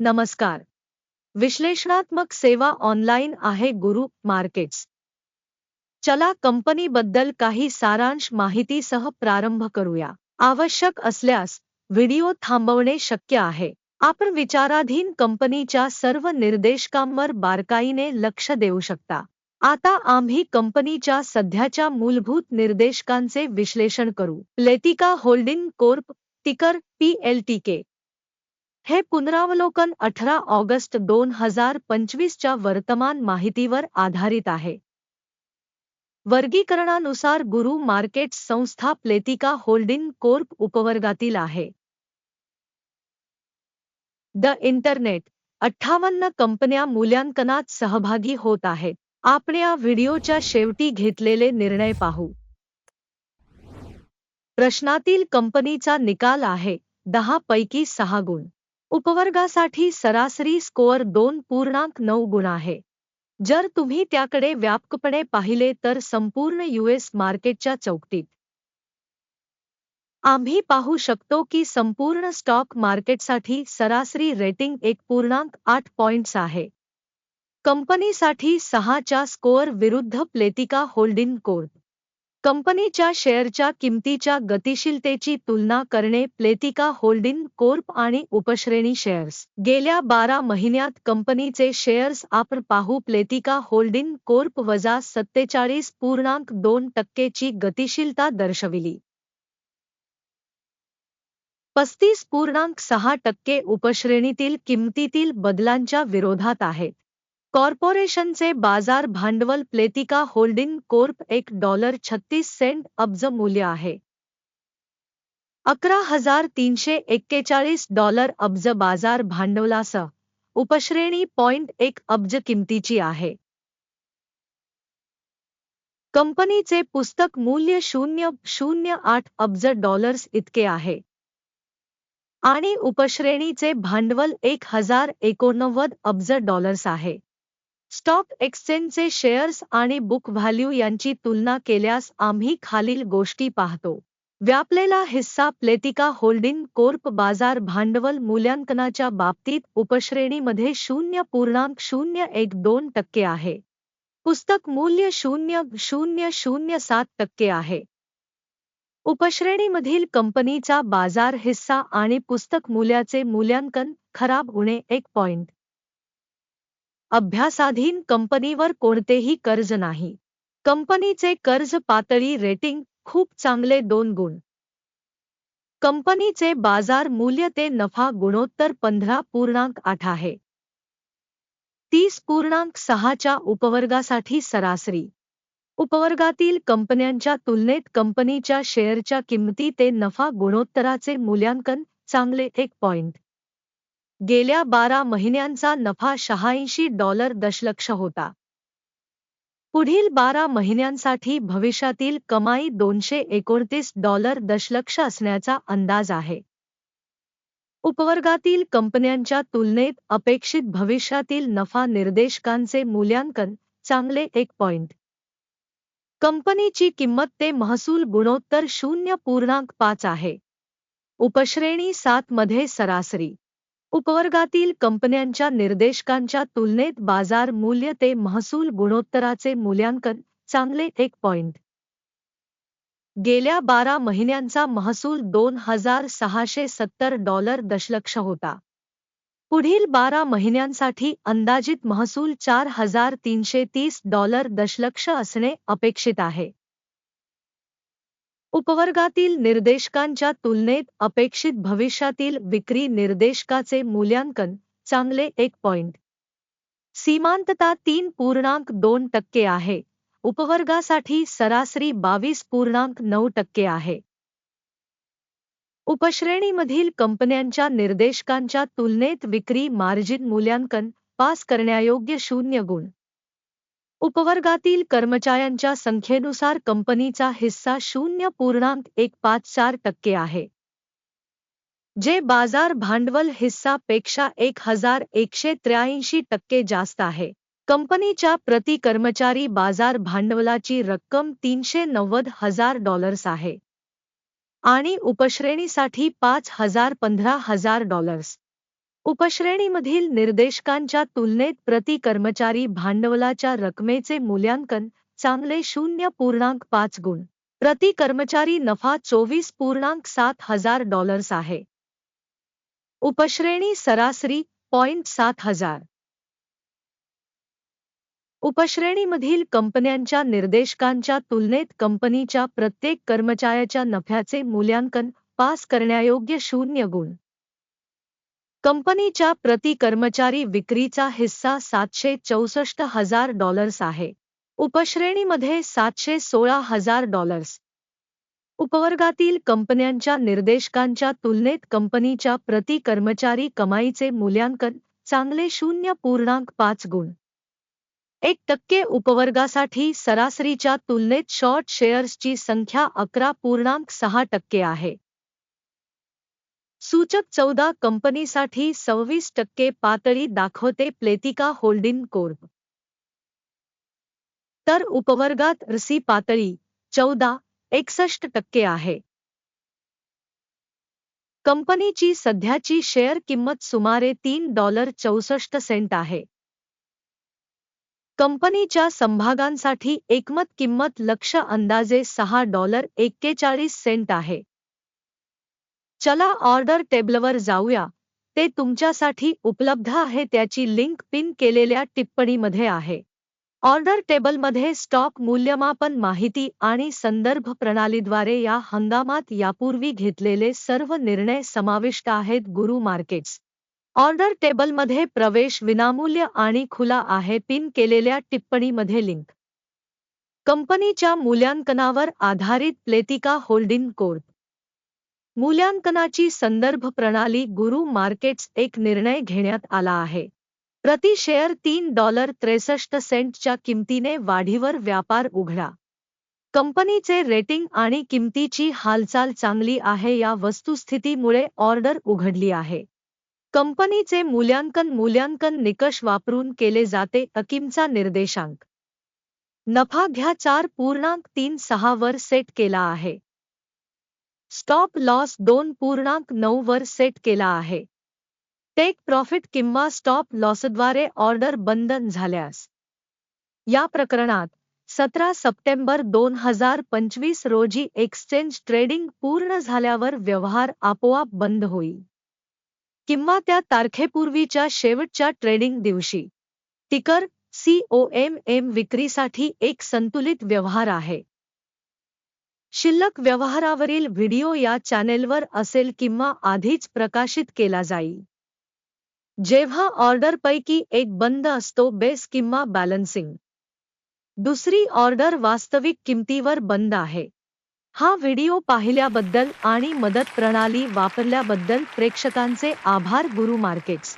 नमस्कार. विश्लेषणात्मक सेवा ऑनलाईन आहे गुरु मार्केट्स. चला कंपनीबद्दल काही सारांश माहितीसह प्रारंभ करूया. आवश्यक असल्यास व्हिडिओ थांबवणे शक्य आहे. आपण विचाराधीन कंपनीच्या सर्व निर्देशकांवर बारकाईने लक्ष देऊ शकता. आता आम्ही कंपनीच्या सध्याच्या मूलभूत निर्देशकांचे विश्लेषण करू. लेतिका होल्डिंग कोर्प, टिकर पीएलटीके हे पुनरावलोकन अठरा ऑगस्ट दोन हजार पंचवीसच्या वर्तमान माहितीवर आधारित आहे. वर्गीकरणानुसार गुरु मार्केट संस्था प्लेतिका होल्डिंग कोर्प उपवर्गातील आहे. द इंटरनेट अठ्ठावन्न कंपन्या मूल्यांकनात सहभागी होत आहेत आपण या व्हिडिओच्या शेवटी घेतलेले निर्णय पाहू. प्रश्नातील कंपनीचा निकाल आहे. दहा पैकी सहा गुण. उपवर्गासाठी सरासरी स्कोअर दोन पूर्णांक नऊ गुण आहे. जर तुम्ही त्याकडे व्यापकपणे पाहिले तर संपूर्ण यूएस मार्केटच्या चौकटीत. आम्ही पाहू शकतो की संपूर्ण स्टॉक मार्केटसाठी सरासरी रेटिंग एक पूर्णांक आठ पॉइंट्स आहे. कंपनीसाठी सहाच्या स्कोअर विरुद्ध प्लेतिका होल्डिंग कोर्ट कंपनीच्या शेअरच्या किमतीच्या गतिशीलतेची तुलना करणे प्लेतिका होल्डिंग कोर्प आणि उपश्रेणी शेअर्स. गेल्या बारा महिन्यात कंपनीचे शेअर्स आपण पाहू प्लेतिका होल्डिंग कोर्प वजा सत्तेचाळीस पूर्णांक दोन टक्केची गतिशीलता दर्शविली. पस्तीस पूर्णांक सहा टक्के उपश्रेणीतील किमतीतील बदलांच्या विरोधात आहेत. कॉर्पोरेशनचे बाजार भांडवल प्लेतिका होल्डिंग कोर्प एक डॉलर छत्तीस सेंट अब्ज मूल्य आहे. अकरा हजार तीनशे एक्केचाळीस डॉलर अब्ज बाजार भांडवलासह उपश्रेणी पॉइंट एक अब्ज किमतीची आहे. कंपनीचे पुस्तक मूल्य शून्य शून्य आठ अब्ज डॉलर्स इतके आहे. आणि उपश्रेणीचे भांडवल एक हजार एकोणनव्वद अब्ज डॉलर्स आहे. स्टॉक एक्सचेंजचे शेअर्स आणि बुक व्हॅल्यू यांची तुलना केल्यास आम्ही खालील गोष्टी पाहतो. व्यापलेला हिस्सा प्लेतिका होल्डिंग कोर्प बाजार भांडवल मूल्यांकनाच्या बाबतीत उपश्रेणीमध्ये शून्य पूर्णांक शून्य एक दोन टक्के आहे. पुस्तक मूल्य शून्य शून्य शून्य सात टक्के आहे. उपश्रेणीमधील कंपनीचा बाजार हिस्सा आणि पुस्तक मूल्याचे मूल्यांकन खराब होणे एक पॉइंट. अभ्यासाधीन कंपनीवर कोणतेही कर्ज नाही. कंपनीचे कर्ज पातळी रेटिंग खूप चांगले दोन गुण. कंपनीचे बाजार मूल्य ते नफा गुणोत्तर पंधरा पूर्णांक आठ आहे. तीस पूर्णांक सहाच्या उपवर्गासाठी सरासरी. उपवर्गातील कंपन्यांच्या तुलनेत कंपनीच्या शेअरच्या किंमती ते नफा गुणोत्तराचे मूल्यांकन चांगले एक पॉइंट. गेल्या बारा महिन्यांचा नफा शहाऐंशी डॉलर दशलक्ष होता. पुढील बारा महिन्यांसाठी भविष्यातील कमाई दोनशे एकोणतीस डॉलर दशलक्ष असण्याचा अंदाज आहे. उपवर्गातील कंपन्यांच्या तुलनेत अपेक्षित भविष्यातील नफा निर्देशकांचे मूल्यांकन चांगले एक पॉइंट. कंपनीची किंमत ते महसूल गुणोत्तर शून्य पूर्णांक पाच आहे. उपश्रेणी सात मध्ये सरासरी उपवर्गातील कंपन्यांच्या निर्देशकांच्या तुलनेत बाजार मूल्य ते महसूल गुणोत्तराचे मूल्यांकन चांगले एक पॉइंट गेल्या बारा महिन्यांचा महसूल दोन हजार सहाशे सत्तर डॉलर दशलक्ष होता. पुढील बारा महिन्यांसाठी अंदाजित महसूल चार हजार तीनशे तीस डॉलर दशलक्ष असणे अपेक्षित आहे. उपवर्गातील निर्देशकांच्या तुलनेत अपेक्षित भविष्यातील विक्री निर्देशकाचे मूल्यांकन चांगले एक पॉइंट सीमांतता तीन पूर्णांक दोन टक्के आहे. उपवर्गासाठी सरासरी बावीस पूर्णांक नऊ टक्के आहे. उपश्रेणीमधील कंपन्यांच्या निर्देशकांच्या तुलनेत विक्री मार्जिन मूल्यांकन पास करण्यायोग्य शून्य गुण. उपवर्गातील कर्मचाऱ्यांच्या संख्येनुसार कंपनीचा हिस्सा शून्य पूर्णांक एक पाच चार टक्के आहे. जे बाजार भांडवल हिस्सा पेक्षा एक हजार एकशे त्र्याऐंशी टक्के जास्त आहे. कंपनीच्या प्रति कर्मचारी बाजार भांडवलाची रक्कम तीनशे नव्वद हजार डॉलर्स आहे. आणि उपश्रेणीसाठी पाच हजार पंधरा हजार डॉलर्स. उपश्रेणीमधील निर्देशकांच्या तुलनेत प्रति कर्मचारी भांडवलाच्या रकमेचे मूल्यांकन चांगले शून्य पूर्णांक पाच गुण. प्रति कर्मचारी नफा चोवीस पूर्णांक सात हजार डॉलर्स आहे. उपश्रेणी सरासरी पॉइंट सात हजार. उपश्रेणीमधील कंपन्यांच्या निर्देशकांच्या तुलनेत कंपनीच्या प्रत्येक कर्मचाऱ्याच्या नफ्याचे मूल्यांकन पास करण्यायोग्य शून्य गुण. कंपनीच्या प्रति कर्मचारी विक्रीचा हिस्सा सातशे चौसष्ट हजार डॉलर्स आहे. उपश्रेणीमध्ये सातशे सोळा हजार डॉलर्स. उपवर्गातील कंपन्यांच्या निर्देशकांच्या तुलनेत कंपनीच्या प्रति कर्मचारी कमाईचे मूल्यांकन चांगले शून्य पूर्णांक पाच गुण. एक टक्के उपवर्गासाठी सरासरीच्या तुलनेत शॉर्ट शेअर्सची संख्या अकरा पूर्णांक सहा टक्के आहे. सूचक चौदा कंपनीसाठी सव्वीस टक्के पातळी दाखवते प्लेतिका होल्डिंग कोर्प तर उपवर्गात रसी पातळी चौदा एकसष्ट टक्के आहे. कंपनीची सध्याची शेअर किंमत सुमारे तीन डॉलर चौसष्ट सेंट आहे. कंपनीच्या संभागांसाठी एकमत किंमत लक्ष अंदाजे सहा डॉलर एक्केचाळीस सेंट आहे. चला ऑर्डर टेबलवर जाऊया. ते तुमच्यासाठी उपलब्ध आहे त्याची लिंक पिन केलेल्या टिप्पणीमध्ये आहे. ऑर्डर टेबलमध्ये स्टॉक मूल्यमापन माहिती आणि संदर्भ प्रणालीद्वारे या हंगामात यापूर्वी घेतलेले सर्व निर्णय समाविष्ट आहेत गुरु मार्केट्स. ऑर्डर टेबलमध्ये प्रवेश विनामूल्य आणि खुला आहे पिन केलेल्या टिप्पणीमध्ये लिंक. कंपनीच्या मूल्यांकनावर आधारित प्लेतिका होल्डिंग कोर्ट मूल्यांकनाची संदर्भ प्रणाली गुरु मार्केट्स एक निर्णय घेण्यात आला आहे. प्रति शेअर तीन डॉलर त्रेसष्ट सेंटच्या किमतीने वाढीवर व्यापार उघडा. कंपनीचे रेटिंग आणि किमतीची हालचाल चांगली आहे या वस्तुस्थितीमुळे ऑर्डर उघडली आहे. कंपनीचे मूल्यांकन मूल्यांकन निकष वापरून केले जाते अकिमचा निर्देशांक. नफा घ्या चार पूर्णांक तीन सहा वर सेट केला आहे. स्टॉप लॉस दोन पूर्णांक नऊ वर सेट केला आहे. टेक प्रॉफिट किंवा स्टॉप लॉसद्वारे ऑर्डर बंद झाल्यास. या प्रकरणात सतरा सप्टेंबर दोन हजार पंचवीस रोजी एक्सचेंज ट्रेडिंग पूर्ण झाल्यावर व्यवहार आपोआप बंद होईल. किंवा त्या तारखेपूर्वीच्या शेवटच्या ट्रेडिंग दिवशी. टिकर सीओएमएम विक्रीसाठी एक संतुलित व्यवहार आहे. शिल्लक व्यवहारावरील व्हिडिओ या चॅनेलवर असेल किंवा आधीच प्रकाशित केला जाईल. जेव्हा ऑर्डरपैकी एक बंद असतो बेस किंवा बॅलन्सिंग. दुसरी ऑर्डर वास्तविक किमतीवर बंद आहे. हा व्हिडिओ पाहिल्याबद्दल आणि मदत प्रणाली वापरल्याबद्दल प्रेक्षकांचे आभार गुरु मार्केट्स